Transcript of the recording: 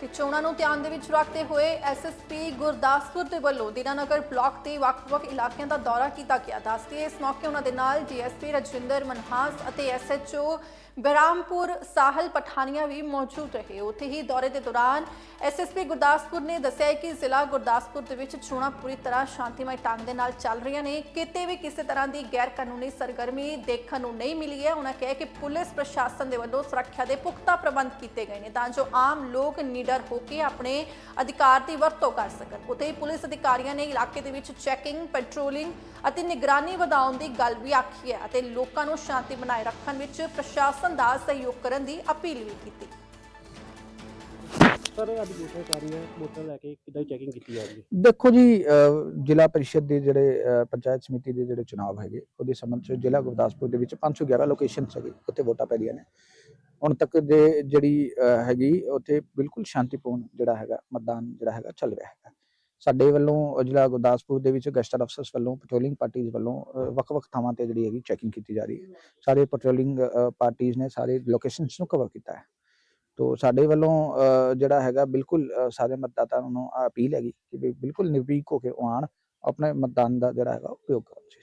ਤੇ ਚੋਣਾਂ ਨੂੰ ਧਿਆਨ ਦੇ ਵਿੱਚ ਰੱਖਦੇ ਹੋਏ ਐਸਐਸਪੀ ਗੁਰਦਾਸਪੁਰ ਦੇ ਵੱਲੋਂ ਦੀਨਾਨਗਰ ਬਲਾਕ ਦੇ ਵੱਖ-ਵੱਖ ਇਲਾਕਿਆਂ ਦਾ ਦੌਰਾ ਕੀਤਾ ਗਿਆ। ਦੱਸਦੇ ਇਸ ਮੌਕੇ ਉਹਨਾਂ ਦੇ ਨਾਲ ਡੀਐਸਪੀ ਰਜਿੰਦਰ ਮਨਹਾਸ ਅਤੇ ਐਸਐਚਓ ਬਰਾਮਪੁਰ ਸਾਹਿਲ ਪਠਾਨੀਆ ਵੀ ਮੌਜੂਦ ਰਹੇ। ਉੱਥੇ ਹੀ ਦੌਰੇ ਦੇ ਦੌਰਾਨ ਐਸਐਸਪੀ ਗੁਰਦਾਸਪੁਰ ਨੇ ਦੱਸਿਆ ਕਿ ਜ਼ਿਲ੍ਹਾ ਗੁਰਦਾਸਪੁਰ ਦੇ ਵਿੱਚ ਚੋਣਾਂ ਪੂਰੀ ਤਰ੍ਹਾਂ ਸ਼ਾਂਤੀਮਈ ਢੰਗ ਦੇ ਨਾਲ ਚੱਲ ਰਹੀਆਂ ਨੇ। ਕਿਤੇ ਵੀ ਕਿਸੇ ਤਰ੍ਹਾਂ ਦੀ ਗੈਰ ਕਾਨੂੰਨੀ ਸਰਗਰਮੀ ਦੇਖਣ ਨੂੰ ਨਹੀਂ ਮਿਲੀ ਹੈ। ਉਹਨਾਂ ਕਿਹਾ ਕਿ ਪੁਲਿਸ ਪ੍ਰਸ਼ਾਸਨ ਦੇ ਵੱਲੋਂ ਸੁਰੱਖਿਆ ਦੇ ਪੁਖਤਾ ਪ੍ਰਬੰਧ ਕੀਤੇ ਗਏ ਨੇ ਤਾਂ ਜੋ ਆਮ ਲੋਕ ਨਿਡਰ ਹੋ ਕੇ ਆਪਣੇ ਅਧਿਕਾਰ ਦੀ ਵਰਤੋਂ ਕਰ ਸਕਣ। ਉੱਥੇ ਹੀ ਪੁਲਿਸ ਅਧਿਕਾਰੀਆਂ ਨੇ ਇਲਾਕੇ ਦੇ ਵਿੱਚ ਚੈਕਿੰਗ, ਪੈਟਰੋਲਿੰਗ ਅਤੇ ਨਿਗਰਾਨੀ ਵਧਾਉਣ ਦੀ ਗੱਲ ਵੀ ਆਖੀ ਹੈ ਅਤੇ ਲੋਕਾਂ ਨੂੰ ਸ਼ਾਂਤੀ ਬਣਾਏ ਰੱਖਣ ਵਿੱਚ ਪ੍ਰਸ਼ਾਸਨ ਦਾ ਸਹਿਯੋਗ ਕਰਨ ਦੀ ਅਪੀਲ ਵੀ ਕੀਤੀ। ਸਰ ਅੱਜ ਵੋਟਾਂ ਕਰ ਰਹੀਆਂ ਲੈ ਕੇ ਕਿੱਦਾਂ ਚੈਕਿੰਗ ਕੀਤੀ ਜਾ ਦੇਖੋ ਜੀ ਅਹ, ਜ਼ਿਲ੍ਹਾ ਪਰਿਸ਼ਦ ਦੇ ਜਿਹੜੇ ਅਹ, ਪੰਚਾਇਤ ਸਮਿਤੀ ਦੇ ਜਿਹੜੇ ਚੁਣਾਵ ਹੈਗੇ ਉਹਦੇ ਸੰਬੰਧ ਚ ਜ਼ਿਲ੍ਹਾ ਗੁਰਦਾਸਪੁਰ ਦੇ ਵਿੱਚ 511 ਲੋਕੇਸ਼ਨਸ ਹੈਗੇ ਉੱਥੇ ਵੋਟਾਂ ਪੈਦੀਆਂ ਨੇ। ਹੁਣ ਤੱਕ ਦੇ ਜਿਹੜੀ ਅਹ, ਹੈਗੀ ਉੱਥੇ ਬਿਲਕੁਲ ਸ਼ਾਂਤੀਪੂਰਨ ਜਿਹੜਾ ਹੈਗਾ ਮਤਦਾਨ ਜਿਹੜਾ ਹੈਗਾ ਚੱਲ ਰਿਹਾ ਹੈਗਾ। ਸਾਡੇ ਵੱਲੋਂ ਜ਼ਿਲ੍ਹਾ ਗੁਰਦਾਸਪੁਰ ਦੇ ਵਿੱਚ ਗੈਸਟਰ ਅਫਸਰਸ ਵੱਲੋਂ ਪੈਟਰੋਲਿੰਗ ਪਾਰਟੀਆਂ ਵੱਲੋਂ ਅਹ, ਵੱਖ-ਵੱਖ ਥਾਵਾਂ ਤੇ ਜਿਹੜੀ ਹੈਗੀ ਚੈਕਿੰਗ ਕੀਤੀ ਜਾ ਰਹੀ ਹੈ। ਸਾਰੇ ਪੈਟਰੋਲਿੰਗ ਪਾਰਟੀਆਂ ਨੇ ਸਾਰੇ ਲੋਕੇਸ਼ਨਸ ਨੂੰ ਕਵਰ ਕੀਤਾ ਹੈ। ਤੋ ਸਾਡੇ ਵੱਲੋਂ ਅਹ, ਜਿਹੜਾ ਹੈਗਾ ਬਿਲਕੁਲ ਸਾਰੇ ਮਤਦਾਤਾਵਾਂ ਨੂੰ ਅਪੀਲ ਹੈਗੀ ਕਿ ਵੀ ਬਿਲਕੁਲ ਨਿਰਭੀਕ ਹੋ ਕੇ ਉਹ ਆਉਣ ਆਪਣੇ ਮਤਦਾਨ ਦਾ ਜਿਹੜਾ ਹੈਗਾ ਉਪਯੋਗ ਕਰਨ ਜੀ।